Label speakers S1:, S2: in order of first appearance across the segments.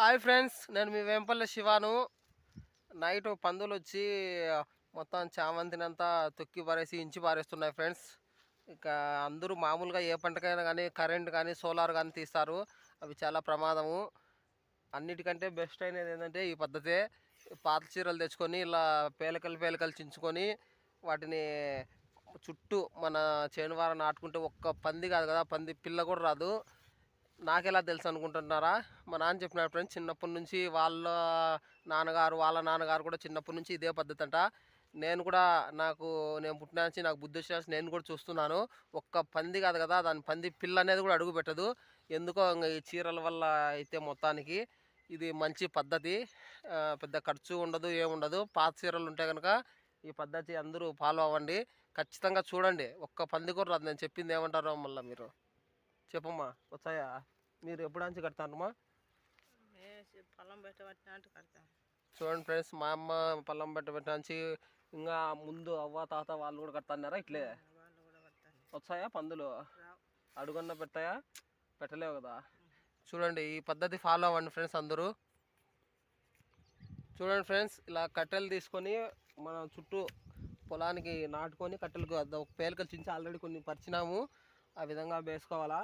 S1: Hi friends నేను మీ Vempalli శివాను. Night పందులు వచ్చి మొత్తం చామంతినంతా తొక్కి పారేసి ఇంచి పారేస్తున్నాయి ఫ్రెండ్స్. ఇక అందరూ మామూలుగా ఏ పంటకైనా కానీ కరెంట్ కానీ సోలార్ కానీ తీస్తారు. అవి చాలా ప్రమాదము. అన్నిటికంటే బెస్ట్ అయినది ఏంటంటే ఈ పద్ధతే. పాత చీరలు తెచ్చుకొని ఇలా పేలకలు పేలకలు చించుకొని వాటిని చుట్టూ మన చేనువారం నాటుకుంటే ఒక్క పంది కాదు కదా పంది పిల్ల కూడా రాదు. నాకెలా తెలుసు అనుకుంటున్నారా? మా నాన్న చెప్పినారు ఫ్రెండ్స్ చిన్నప్పటి నుంచి వాళ్ళ నాన్నగారు వాళ్ళ నాన్నగారు కూడా చిన్నప్పటి నుంచి ఇదే పద్ధతి అంట నేను కూడా నాకు నేను పుట్టిన నుంచి నాకు బుద్ధి వచ్చిన నేను కూడా చూస్తున్నాను. ఒక్క పంది కాదు కదా దాని పంది పిల్ల అనేది కూడా అడుగు పెట్టదు. ఎందుకో ఈ చీరల వల్ల అయితే మొత్తానికి ఇది మంచి పద్ధతి. పెద్ద ఖర్చు ఉండదు ఏముండదు పాత చీరలు ఉంటే కనుక ఈ పద్ధతి అందరూ ఫాలో అవ్వండి. ఖచ్చితంగా చూడండి. ఒక్క పంది కూడా రాదు. నేను చెప్పింది ఏమంటారో మళ్ళీ మీరు? చెప్పమ్మా వచ్చాయా? మీరు ఎప్పుడు నుంచి కడతారమ్మా?
S2: పొలం పెట్టబట్టినట్టు కడతాం.
S1: చూడండి ఫ్రెండ్స్ మా అమ్మ పల్లం పెట్ట పెట్టాంచి ఇంకా ముందు అవ్వ తాత వాళ్ళు కూడా కడతాన్నారా ఇట్లే? వచ్చాయా పందులు? అడుగన్న పెడతాయా పెట్టలేవు కదా. చూడండి ఈ పద్ధతి ఫాలో అవ్వండి ఫ్రెండ్స్ అందరూ. చూడండి ఫ్రెండ్స్ ఇలా కట్టెలు తీసుకొని మనం చుట్టూ పొలానికి నాటుకొని కట్టెలకు ఒక పేలికలు చించి ఆల్రెడీ కొన్ని పరిచినాము. ఆ విధంగా వేసుకోవాలా?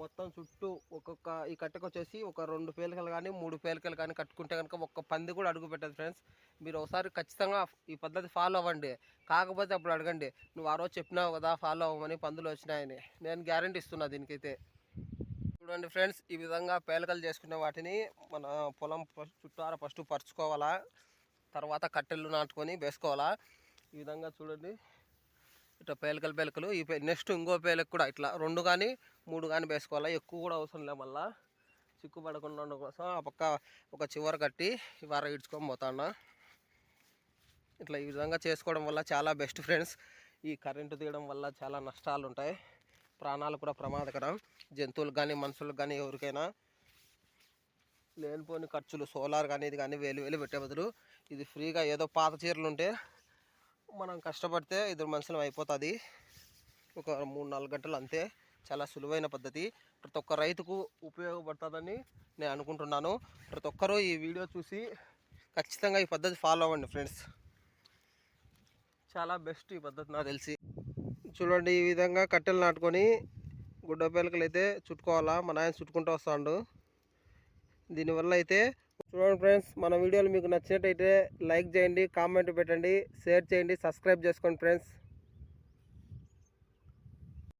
S1: మొత్తం చుట్టూ ఒక్కొక్క ఈ కట్టెకు వచ్చేసి ఒక రెండు పేలికలు కానీ మూడు పేలికలు కానీ కట్టుకుంటే కనుక ఒక్క పంది కూడా అడుగు పెట్టదు ఫ్రెండ్స్ మీరు ఒకసారి ఖచ్చితంగా ఈ పద్ధతి ఫాలో అవ్వండి. కాకపోతే అప్పుడు అడగండి నువ్వు ఆ రోజు చెప్పినావు కదా ఫాలో అవ్వమని పందులు వచ్చినాయని. నేను గ్యారంటీ ఇస్తున్నా దీనికైతే. చూడండి ఫ్రెండ్స్ ఈ విధంగా పేలకలు చేసుకునే వాటిని మన పొలం ఫస్ట్ చుట్టార ఫస్ట్ పరుచుకోవాలా తర్వాత కట్టెలు నాటుకొని వేసుకోవాలా. ఈ విధంగా చూడండి. ఇట్లా పేలకలు పేలకలు ఈ నెక్స్ట్ ఇంకో పేలకు కూడా ఇట్లా రెండు కానీ మూడు కానీ వేసుకోవాలా. ఎక్కువ కూడా అవసరం లే మళ్ళా. చిక్కు పడకుండా ఉండడం కోసం ఆ పక్క ఒక చివర కట్టి ఈ వార ఇడ్చుకొని పోతాను. ఇట్లా ఈ విధంగా చేసుకోవడం వల్ల చాలా బెస్ట్ ఫ్రెండ్స్. ఈ కరెంటు తీయడం వల్ల చాలా నష్టాలు ఉంటాయి. ప్రాణాలు కూడా ప్రమాదకరం. జంతువులకు కానీ మనుషులకు కానీ ఎవరికైనా లేనిపోని ఖర్చులు సోలార్ కానీ ఇది కానీ వేలు వేలు పెట్టే బదులు ఇది ఫ్రీగా ఏదో పాత చీరలు ఉంటే మనం కష్టపడితే ఇద్దరు మనుషులు అయిపోతుంది. ఒక మూడు నాలుగు గంటలు అంతే. చాలా సులువైన పద్ధతి. ప్రతి ఒక్క రైతుకు ఉపయోగపడుతుందని నేను అనుకుంటున్నాను. ప్రతి ఒక్కరూ ఈ వీడియో చూసి ఖచ్చితంగా ఈ పద్ధతి ఫాలో అవ్వండి ఫ్రెండ్స్. చాలా బెస్ట్ ఈ పద్ధతి నాకు తెలిసి. చూడండి ఈ విధంగా కట్టెలు నాటుకొని గుడ్డ పేలకలు అయితే చుట్టుకోవాలా? మా నాయన చుట్టుకుంటూ వస్తాడు. దీనివల్ల అయితే చూడండి ఫ్రెండ్స్ మన వీడియోలు మీకు నచ్చినట్టయితే లైక్ చేయండి కామెంట్ పెట్టండి షేర్ చేయండి సబ్స్క్రైబ్ చేసుకోండి ఫ్రెండ్స్.